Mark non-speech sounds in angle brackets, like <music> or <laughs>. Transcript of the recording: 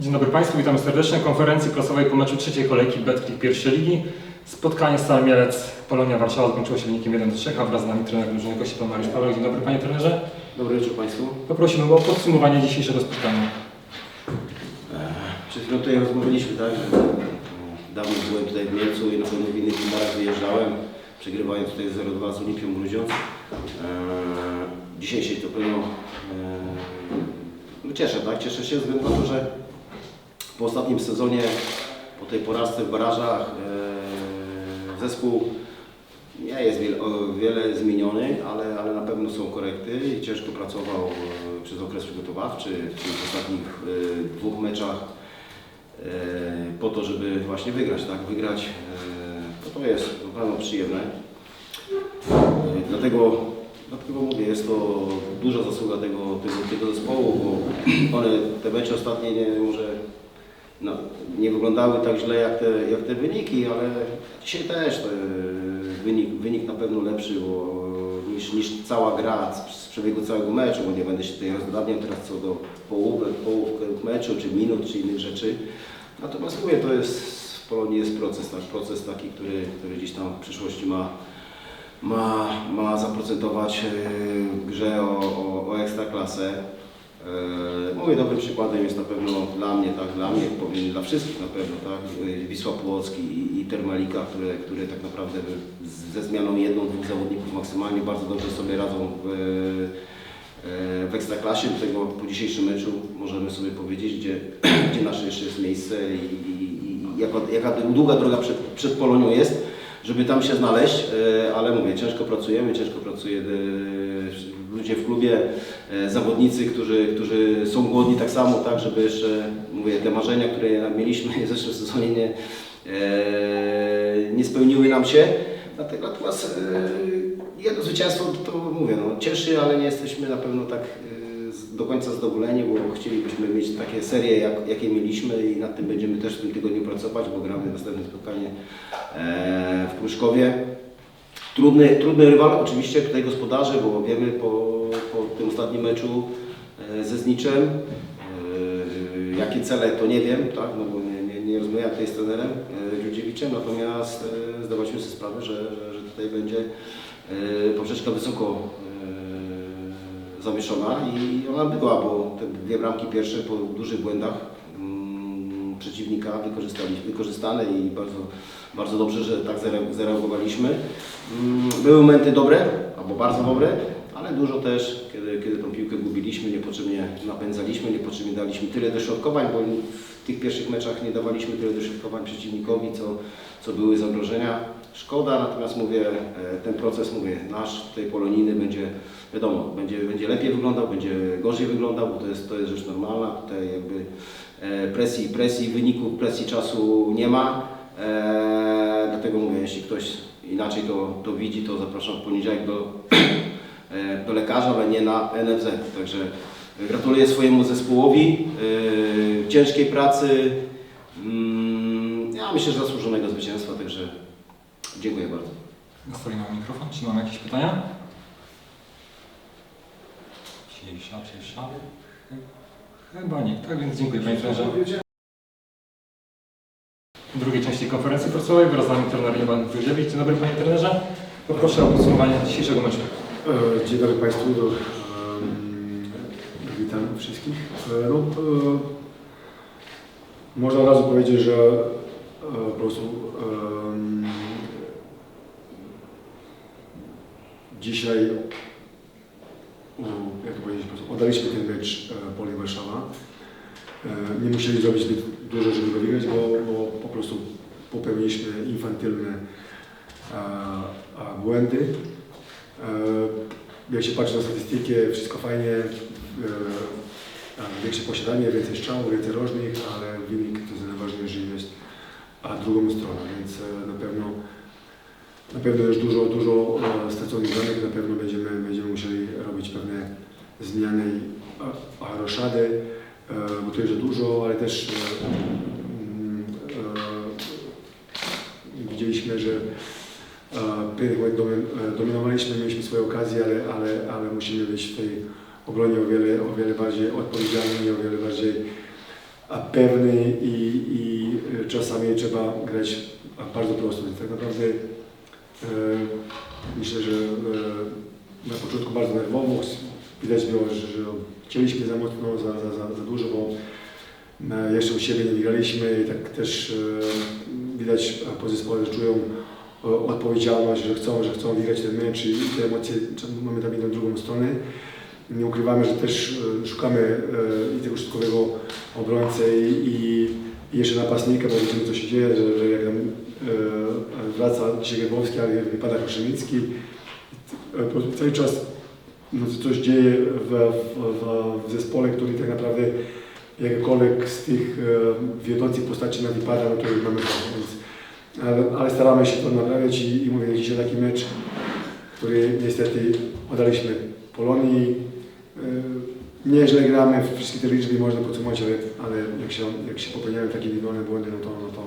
Dzień dobry Państwu, witam serdecznie. Konferencji prasowej po meczu trzeciej kolejki Betclic pierwszej ligi. Spotkanie Stal Mielec Polonia Warszawa zakończyło się wynikiem 1-3, a wraz z nami trener drużyny gości pan Mariusz Paweł. Dzień dobry Panie Trenerze. Dobry wieczór Państwu. Poprosimy o podsumowanie dzisiejszego spotkania. Przed chwilą tutaj rozmawialiśmy, tak, że e, dawno byłem tutaj w Mielcu i na pewno w innych numerach wyjeżdżałem, przegrywając tutaj 0-2 z Olimpią Grudziądz. E, dzisiaj się to pewno e, no cieszę, tak, cieszę się ze względu na to, że po ostatnim sezonie, po tej porażce w barażach, e, zespół nie jest wiele, wiele zmieniony, ale, ale na pewno są korekty i ciężko pracował e, przez okres przygotowawczy, w ostatnich e, dwóch meczach po to, żeby właśnie wygrać, tak? Wygrać, to, to jest na pewno przyjemne. Dlatego, dlatego mówię, jest to duża zasługa tego, tego, tego zespołu, bo one, te mecze ostatnie nie, może no, nie wyglądały tak źle jak te, jak te wyniki, ale dzisiaj też to, e, wynik, wynik na pewno lepszy bo, niż, niż cała gra z, przebiegu całego meczu, bo nie będę się tutaj rozdrabniał teraz co do połówek, połówek meczu, czy minut, czy innych rzeczy. Natomiast mówię, to jest w Polonii jest proces, tak, proces taki, który, który gdzieś tam w przyszłości ma, ma, ma zaprocentować e, grze o, o, o ekstraklasę. E, Mówię, dobrym przykładem jest na pewno dla mnie, tak, dla mnie, powiem dla wszystkich na pewno, tak, e, Wisła Płocki i, i Termalika, które, które tak naprawdę ze zmianą jedną, dwóch zawodników maksymalnie bardzo dobrze sobie radzą w, e, w Ekstraklasie. Do tego po dzisiejszym meczu możemy sobie powiedzieć, gdzie, <clears throat> gdzie nasze jeszcze jest miejsce i, i, i jaka, jaka długa droga przed, przed Polonią jest, żeby tam się znaleźć, e, ale mówię, ciężko pracujemy, ciężko pracuje e, ludzie w klubie, e, zawodnicy, którzy, którzy są głodni tak samo, tak, żeby jeszcze, mówię, te marzenia, które mieliśmy <laughs> w zeszłym sezonie nie, e, nie spełniły nam się. Dlatego natomiast e, jedno zwycięstwo to mówię, no, cieszy, ale nie jesteśmy na pewno tak do końca zadowoleni, bo chcielibyśmy mieć takie serie, jak, jakie mieliśmy i nad tym będziemy też w tym tygodniu pracować, bo gramy następne spotkanie w Pruszkowie. Trudny, trudny rywal, oczywiście tutaj gospodarze, bo wiemy po, po tym ostatnim meczu e, ze Zniczem, e, jakie cele to nie wiem, tak, no bo nie, nie, nie rozmawiam tutaj z trenerem Dziudziewiczem, natomiast e, zdawaliśmy sobie sprawę, że, że, że tutaj będzie poprzeczka wysoko zawieszona i ona była, bo te dwie bramki pierwsze po dużych błędach mm, przeciwnika wykorzystane i bardzo, bardzo dobrze, że tak zare- zareagowaliśmy. Mm, Były momenty dobre, albo bardzo dobre, ale dużo też, kiedy, kiedy tą piłkę gubiliśmy, niepotrzebnie napędzaliśmy, niepotrzebnie daliśmy tyle dośrodkowań, bo w tych pierwszych meczach nie dawaliśmy tyle dośrodkowań przeciwnikowi, co, co były zagrożenia. Szkoda, natomiast mówię, e, ten proces, mówię, nasz tutaj polonijny będzie, wiadomo, będzie, będzie lepiej wyglądał, będzie gorzej wyglądał, bo to jest, to jest rzecz normalna, tutaj jakby e, presji, presji wyników, presji czasu nie ma. E, dlatego mówię, jeśli ktoś inaczej to, to widzi, to zapraszam w poniedziałek do, <clears throat> do lekarza, ale nie na NFZ. Także gratuluję swojemu zespołowi e, ciężkiej pracy. Mm, ja myślę, że zasłużonego zwycięstwa, także dziękuję bardzo. Nastawimy mikrofon. Czy mamy jakieś pytania? Cisza, cisza. Chyba nie. Tak więc dziękuję Panie Trenerze. Drugiej części konferencji prasowej wraz z nami trener Iwan Wójdziewicz. Dzień dobry Panie Trenerze. Poproszę o podsumowanie dzisiejszego meczu. E, Dzień dobry Państwu. Do, em, witam wszystkich. E, No, e, można od razu powiedzieć, że e, po prostu dzisiaj jak to powiedzieć, oddaliśmy ten mecz e, Poli Warszawa. E, Nie musieli zrobić zbyt dużo, żeby go wygrać, bo, bo po prostu popełniliśmy infantylne e, błędy. Jak się patrzy na statystykę, wszystko fajnie, e, większe posiadanie, więcej strzałów, więcej rożnych, ale wynik to jest najważniejszy jest a drugą stroną, więc e, na pewno na pewno już dużo, dużo e, straconych danych, na pewno będziemy, będziemy musieli robić pewne zmiany i roszady, bo to jest dużo, ale też mm, widzieliśmy, że Domin- e, dominowaliśmy, mieliśmy swoje okazje, ale, ale, ale musimy być w tej obronie o wiele, o wiele bardziej odpowiedzialni, o wiele bardziej a pewny i, i e, czasami trzeba grać bardzo prosto. Więc tak naprawdę e, myślę, że e, na początku bardzo nerwowo, widać było, że, że chcieliśmy za mocno, za, za, za, za dużo, bo e, jeszcze u siebie nie wygraliśmy i tak też e, widać po zespole, że czują odpowiedzialność, że chcą, że chcą wygrać ten mecz i te emocje momentami idą w drugą stronę. Nie ukrywamy, że też e, szukamy e, i tego środkowego obrońcę i, i, jeszcze napastnika, bo widzimy co się dzieje, że, że jak tam e, wraca dzisiaj Grabowski, ale wypada. E, prostu cały czas no, coś dzieje w, w, w, zespole, który tak naprawdę jakkolwiek z tych e, wiodących postaci nam wypada, no to już mamy ale, ale staramy się to naprawiać i, i mówię, dzisiaj taki mecz, który niestety oddaliśmy Polonii. E, Nieźle gramy, wszystkie te liczby można podsumować, ale, ale jak, się, jak się popełniają takie indywidualne błędy, no to, no to